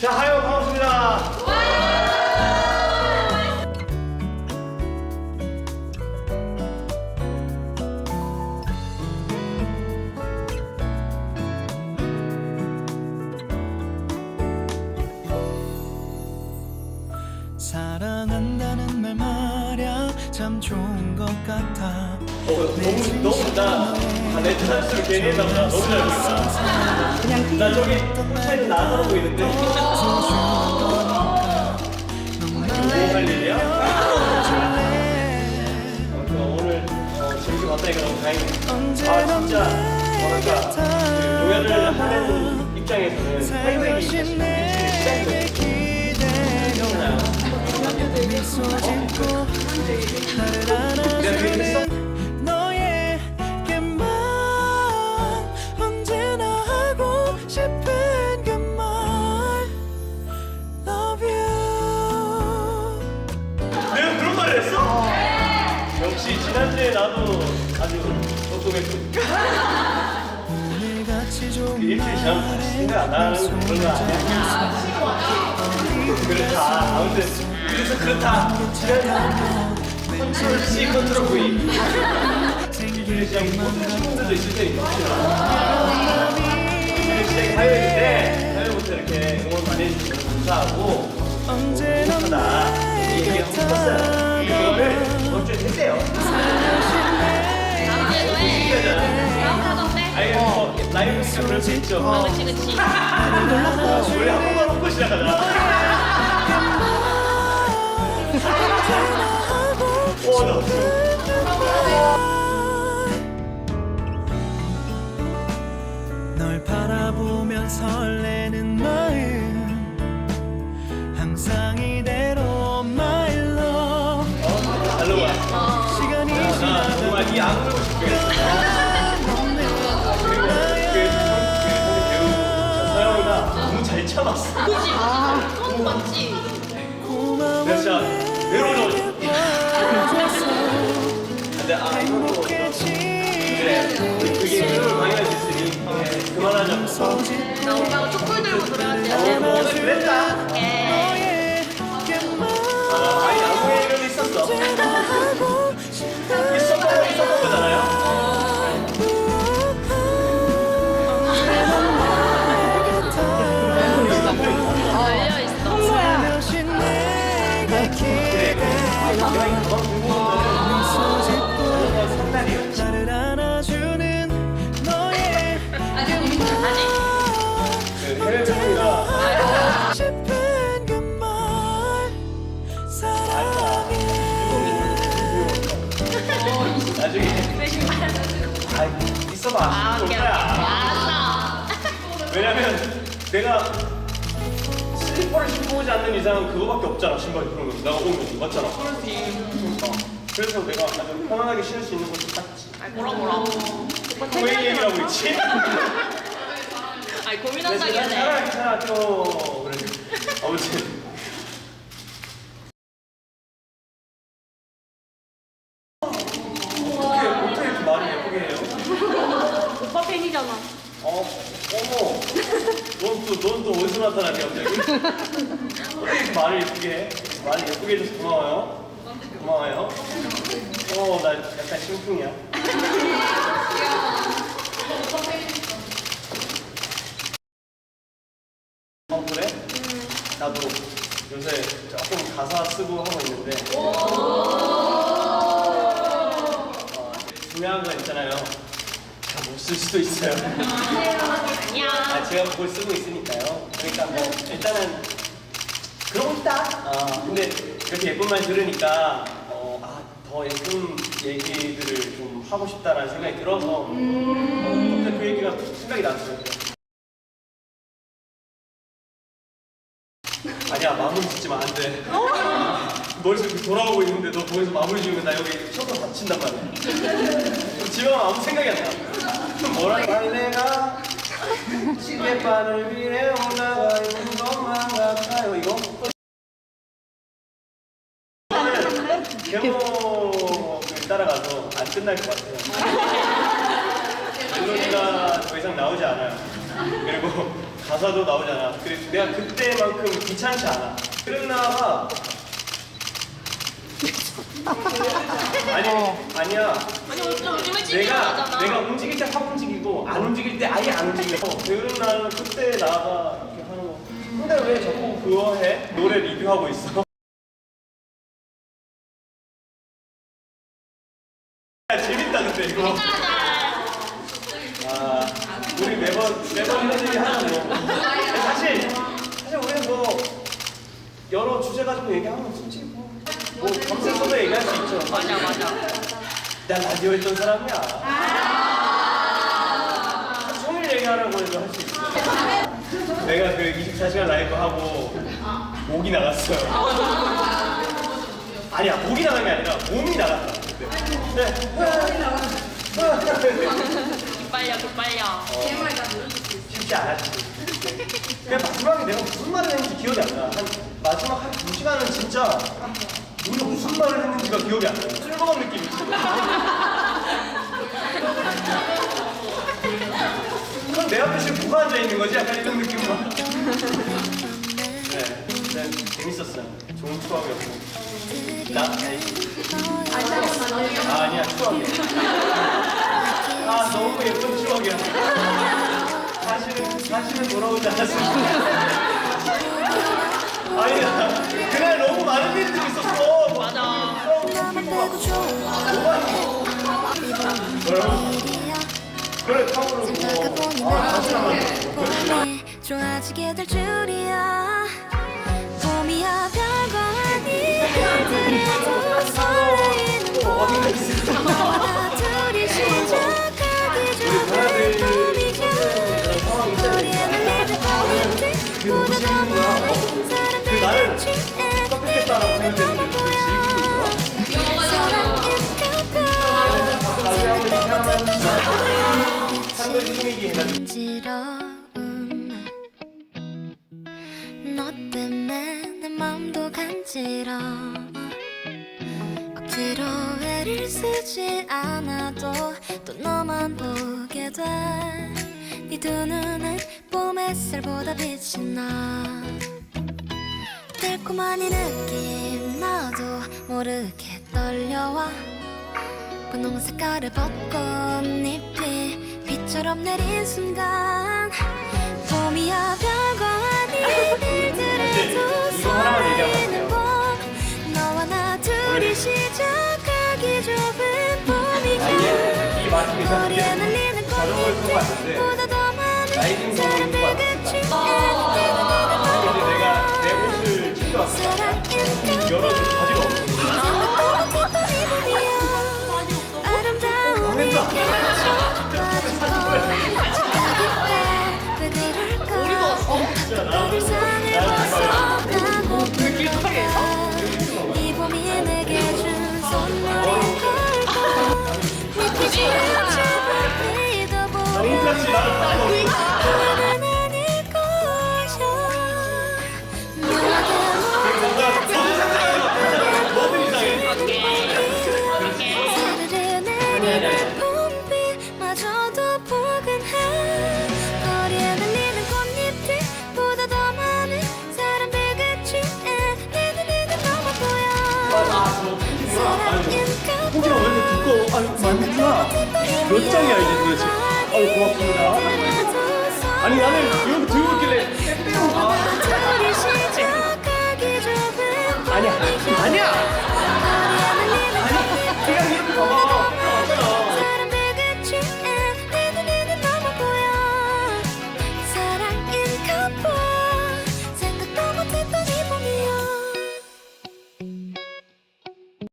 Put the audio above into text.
자, 하요 사랑한다는 말 말야 참 좋은 것 같아 어, 너무 너무 나 아, 내 찬스를 괜히 보다. 너무 잘 보인다. 그냥 나 저기 차에서 나가고 보이는데. 뭐할 일이야? 아무튼 오늘 어, 재밌게 봤다니까 너무 다행이네. 아 진짜 뭐랄까 그 노래를 하는 입장에서는 타이밍이 사실 시작이 미소 짓고 나를? 안아주는 너에게만 언제나 하고 싶은 그말 Love you 내가 그런 말을 했어? 역시 지난주에 나도 아주 똑똑했고 오늘같이 좋은 그 일주일 지나면 다시 생각 안 나는 그런 거 아니야? 그렇다. 아무튼 그래서 그렇다. 컨트롤 C, 컨트롤 V. 일주일 시장에 모든 친구들도 있을 혹시나. 일주일 시장이 화요일인데 화요일부터 이렇게 응원 많이 해주셔서 감사하고 언제나 하다 이 얘기 하고 싶었어요. 이거를 주에 했대요. 아니 뭐 라이브니까 그럴 수 있죠. 그치 그치 우리 한 번만 웃고 시작하자. 설레는 마음 항상 이대로 my love. 시간이 나 지나가 너무 잘 참았어. 뭐 왜냐면 내가 슬리퍼를 신고 오지 않는 이상은 그거밖에 없잖아 신발이. 그러면 내가 오면 맞잖아. 그래서 내가 아주 편안하게 신을 수 있는 곳을 아니 뭐라 뭐라. 왜 얘기하고 있지? 아니 고민한다 이거네. 차라리 괜찮아 좀 그래. 아무튼 어떻게 어떻게 이렇게 말을 예쁘게 해요? 오빠 팬이잖아 어, 어머, 넌또넌또 어디서 나타나니 갑자기? 어떻게 이렇게 말을 예쁘게 해? 말을 예쁘게 해줘서 고마워요. 고마워요. 어, 나 약간 심쿵이야. 어 그래? 나도 요새 조금 가사 쓰고 하고 있는데. 어, 중요한 건 있잖아요. 다 못 쓸 수도 있어요. 아니야 아, 제가 그걸 쓰고 있으니까요. 그러니까 뭐 일단은 그러고 있다. 아, 근데 이렇게 예쁜 말 들으니까 어, 아, 더 예쁜 얘기들을 좀 하고 싶다라는 생각이 들어서 어, 갑자기 그 얘기가 생각이 났어요. 아니야 마무리 짓지 마 안 돼. 머릿속에 돌아오고 있는데 너 거기서 마무리 지으면 나 여기 셔터 다친단 말이야. 가면 아무 생각이 안 나. 아니 내가 시계바늘 위에 올라가 있는 것만 같아요 이거? 제목을 따라가서 안 끝날 것 같아요 멜로디 가 가사도 나오잖아. 그래서 내가 그때만큼 귀찮지 않아. 그런 나가 아니 아니야. 아니 요즘에 찌개 내가. 내가 움직일 때 확 움직이고 안 움직일 때 아예 안 움직여. 게으른 나는 그때 나가 이렇게 하는 거. 근데 왜 자꾸 그거 해? 노래 리뷰하고 있어. 야, 재밌다 근데 이거. 아 우리 매번 매번 이런 얘기 하는 거. 근데 사실 사실 우리 뭐 여러 주제 가지고 얘기하면 솔직히 뭐, 뭐 밤새서도 얘기할 수 있죠. 맞아 맞아. 난 라디오 했던 사람이야. 하루 종일 얘기하라고 해도 할 수 있어. 내가 그 24시간 라이브 하고 목이 나갔어요. 아니야, 목이 나간 게 아니라 몸이 나갔다. 그때. 기 빨려 기빨려. 쉽지 않았지. 그냥 마지막에 내가 무슨 말을 했는지 기억이 안 나. 한 마지막 한 두 시간은 진짜 우리가 무슨 말을 했는지가 기억이 안 나. 술 먹은 느낌이지. 그럼 내 앞에 지금 누가 앉아 있는 거지? 약간 이런 느낌으로. 네, 네, 재밌었어요. 좋은 추억이었고. 나 아, 아니야 추억이야. 아 너무 예쁜 추억이야. 사실은 사실은 돌아오지 않았어. 아니야 그날 너무 많은 일들이 있었어. 맞아. 뭐라고? 그래 탑으로 뭐. 아 다시 한번. 좋아지게 될 줄이야 봄이야 별거 아닌 억지로 애를 쓰지 않아도 또 너만 보게 돼네 두 눈은 봄 햇살보다 빛이 나. 달콤한 이 느낌 나도 모르게 떨려와. 분홍 색깔의 벚꽃잎이 비처럼 내린 순간 봄이야 별거 아닌 일들에도 이 나 둘이 시작하기 좋은 봄이야 이 머리에 날리는 꽃잎보다 더 많은 사람들 같이 근데 내가 내 옷을 챙겨왔어. 여러 줄 바지가 없어. 아름다운 이왜 발밑이야. 몇 장이야 이게 도대체? 아유 고맙습니다. 아니 나는 이렇게 들고 있길래 아.